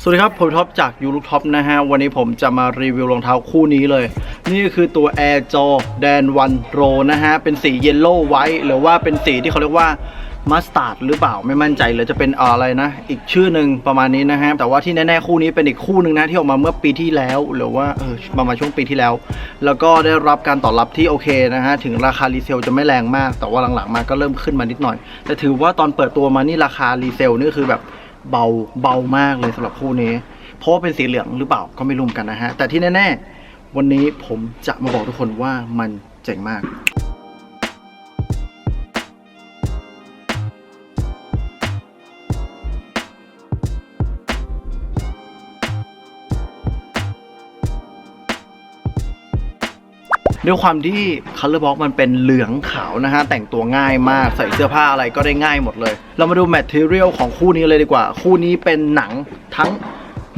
สวัสดีครับ ผมท็อปจากยูลูท็อปนะฮะ วันนี้ผมจะมารีวิวรองเท้าคู่นี้เลย นี่คือตัว Air Jordan 1 Pro นะฮะ เป็นสีเยลโล่ไว้หรือว่าเป็นสีที่เขาเรียกว่ามัสตาร์ดหรือเปล่าไม่มั่นใจเลยจะเป็นอะไรนะ อีกชื่อหนึ่งประมาณนี้นะฮะ แต่ว่าที่แน่ๆคู่นี้เป็นอีกคู่หนึ่งนะที่ออกมาเมื่อปีที่แล้ว หรือว่าเออประมาณช่วงปีที่แล้ว แล้วก็ได้รับการตอบรับที่โอเคนะฮะ ถึงราคารีเซลจะไม่แรงมาก แต่ว่าหลังๆมาก็เริ่มขึ้นมานิดหน่อย แต่ถือว่าตอนเปิดตัวมานี่ราคารีเซลนี่คือแบบ เบาเบามากเลยสำหรับคู่นี้ เพราะว่าเป็นสีเหลืองหรือเปล่าก็ไม่รู้เหมือนกันนะฮะ แต่ที่แน่ ๆ วันนี้ผมจะมาบอกทุกคนว่ามันเจ๋งมาก ด้วยความที่ Color Box มันเป็นเหลืองขาวนะฮะ แต่งตัวง่ายมากใส่เสื้อผ้าอะไรก็ได้ง่ายหมดเลย เรามาดู Material ของคู่นี้เลยดีกว่า คู่นี้เป็นหนังทั้ง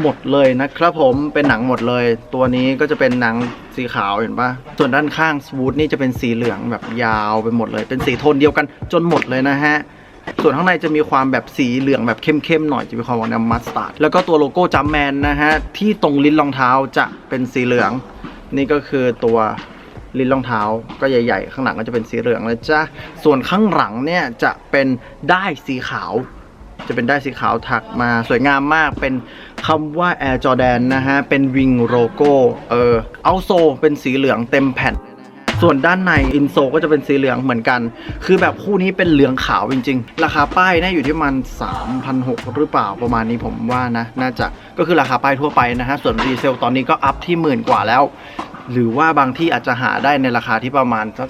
หมดเลยนะครับผมเป็นหนังหมดเลย ตัวนี้ก็จะเป็นหนังสีขาวเห็นปะส่วนด้านข้างสวูดนี่จะเป็นสีเหลืองแบบยาวไปหมดเลย เป็นสีโทนเดียวกันจนหมดเลยนะฮะส่วนข้างในจะมีความแบบสีเหลืองแบบเข้มๆหน่อยจะมีความออกแนวมัสตาร์ดแล้วก็ตัวโลโก้จัมแมนนะฮะ ที่ตรงลิ้นรองเท้าจะเป็นสีเหลือง นี่ก็คือตัว ลิ้นรองเท้าก็ใหญ่ ๆ ข้างหลังก็จะเป็นสีเหลืองนะจ๊ะส่วนข้างหลังเนี่ยจะเป็นได้สีขาว จะเป็นได้สีขาวถักมาสวยงามมากเป็นคำว่า Air Jordan นะฮะ เป็นวิงโลโก้เออเอาโซเป็นสีเหลืองเต็มแผ่นส่วนด้านในอินโซก็จะเป็นสีเหลืองเหมือนกัน คือแบบคู่นี้เป็นเหลืองขาวจริง ๆ ราคาป้ายน่าอยู่ที่มัน3,600 หรือเปล่าประมาณนี้ผมว่านะ น่าจะก็คือราคาป้ายทั่วไปนะฮะ ส่วนรีเซลตอนนี้ก็อัพที่หมื่นกว่าแล้ว หรือว่าบางที่อาจจะหาได้ในราคาที่ประมาณสัก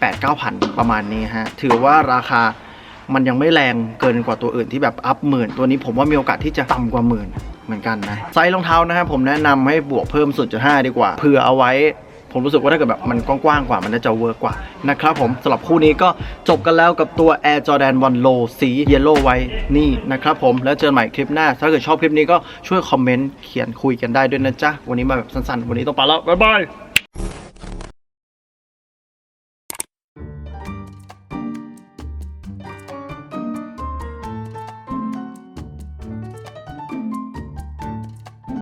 แปดเก้าพันประมาณนี้ฮะ ถือว่าราคามันยังไม่แรงเกินกว่าตัวอื่นที่แบบอัพหมื่น ตัวนี้ผมว่ามีโอกาสที่จะต่ำกว่าหมื่นเหมือนกันนะไซส์รองเท้านะครับผมแนะนำให้บวกเพิ่ม0.5ดีกว่าเผื่อเอาไว้ ผมรู้สึกว่าถ้าเกิดแบบมันกว้างๆกว่ามันน่าจะเวิร์กกว่านะครับผมสำหรับคู่นี้ก็จบกันแล้วกับตัว Air Jordan 1 Low สีเยลโล่ไว้นี่นะครับผมแล้วเจอกันใหม่คลิปหน้า ถ้าเกิดชอบคลิปนี้ก็ช่วยคอมเมนต์เขียนคุยกันได้ด้วยนะจ๊ะวันนี้มาแบบสั้นๆ วันนี้ต้องไปแล้วบ๊ายบาย